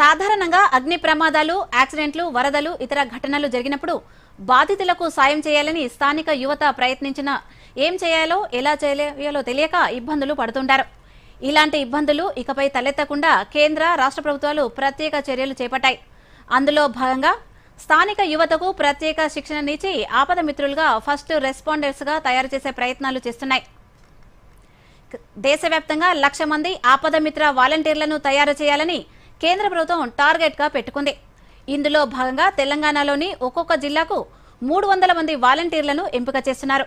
సాధారణంగా అగ్ని ప్రమాదాలు యాక్సిడెంట్లు వరదలు ఇతర ఘటనలు జరిగినప్పుడు బాధితులకు సాయం చేయాలని స్థానిక యువత ప్రయత్నించిన ఏం చేయాలో ఎలా చేయాలో తెలియక ఇబ్బందులు పడుతుంటారు. ఇలాంటి ఇబ్బందులు ఇకపై తలెత్తకుండా కేంద్ర రాష్ట్ర ప్రభుత్వాలు ప్రత్యేక చర్యలు చేపట్టాయి. అందులో భాగంగా స్థానిక యువతకు ప్రత్యేక శిక్షణనిచ్చి ఆపద మిత్రులుగా ఫస్ట్ రెస్పాండర్స్గా తయారు చేసే ప్రయత్నాలు చేస్తున్నాయి. దేశవ్యాప్తంగా లక్ష మంది ఆపద మిత్ర వాలంటీర్లను తయారు చేయాలని కేంద్ర ప్రభుత్వం టార్గెట్గా పెట్టుకుంది. ఇందులో భాగంగా తెలంగాణలోని ఒక్కొక్క జిల్లాకు మూడు వందల మంది వాలంటీర్లను ఎంపిక చేస్తున్నారు.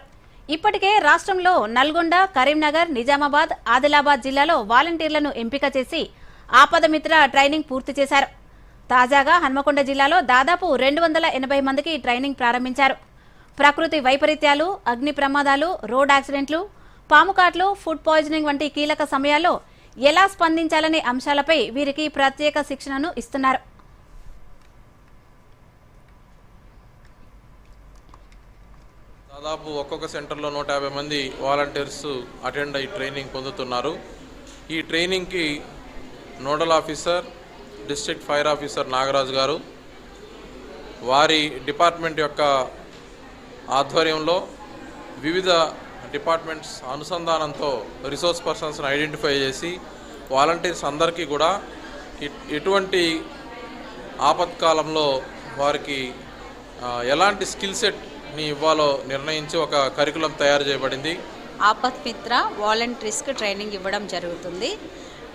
ఇప్పటికే రాష్ట్రంలో నల్గొండ కరీంనగర్ నిజామాబాద్ ఆదిలాబాద్ జిల్లాలో వాలంటీర్లను ఎంపిక చేసి ఆపదమిత్ర ట్రైనింగ్ పూర్తి చేశారు. తాజాగా హన్మకొండ జిల్లాలో దాదాపు రెండు వందల ఎనభై మందికి ట్రైనింగ్ ప్రారంభించారు. ప్రకృతి వైపరీత్యాలు అగ్ని ప్రమాదాలు రోడ్ యాక్సిడెంట్లు పాముకాట్లు ఫుడ్ పాయిజనింగ్ వంటి కీలక సమయాల్లో ఎలా స్పందించాలనే అంశాలపై వీరికి ప్రత్యేక శిక్షణను ఇస్తున్నారు. దాదాపు ఒక్కొక్క సెంటర్లో నూట యాభై మంది వాలంటీర్స్ అటెండ్ అయ్యి ట్రైనింగ్ పొందుతున్నారు. ఈ ట్రైనింగ్కి nodal officer district fire officer Nagaraju గారు వారి డిపార్ట్మెంట్ యొక్క ఆధ్వర్యంలో వివిధ డిపార్ట్మెంట్స్ అనుసంధానంతో రిసోర్స్ పర్సన్స్ని ఐడెంటిఫై చేసి వాలంటీర్స్ అందరికీ కూడా ఎటువంటి ఆపత్కాలంలో వారికి ఎలాంటి స్కిల్ సెట్ని ఇవ్వాలో నిర్ణయించి ఒక కరికులం తయారు చేయబడింది. ఆపత్ మిత్ర వాలంటీర్స్కి ట్రైనింగ్ ఇవ్వడం జరుగుతుంది.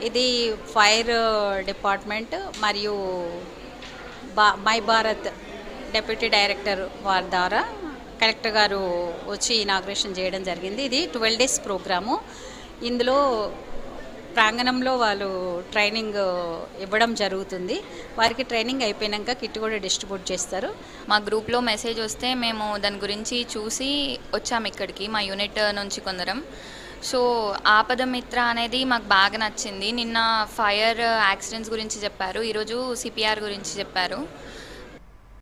ఇది ఫైర్ డిపార్ట్మెంట్ మరియు బా మై భారత్ డెప్యూటీ డైరెక్టర్ వారి ద్వారా కలెక్టర్ గారు వచ్చి ఇనాగ్రేషన్ చేయడం జరిగింది. ఇది ట్వెల్వ్ డేస్ ప్రోగ్రాము. ఇందులో ప్రాంగణంలో వాళ్ళు ట్రైనింగ్ ఇవ్వడం జరుగుతుంది. వారికి ట్రైనింగ్ అయిపోయాక కిట్ కూడా డిస్ట్రిబ్యూట్ చేస్తారు. మా గ్రూప్లో మెసేజ్ వస్తే మేము దాని గురించి చూసి వచ్చాము ఇక్కడికి మా యూనిట్ నుంచి కొందరం. సో ఆపద మిత్ర అనేది మాకు బాగా నచ్చింది. నిన్న ఫైర్ యాక్సిడెంట్స్ గురించి చెప్పారు. ఈరోజు సిపిఆర్ గురించి చెప్పారు.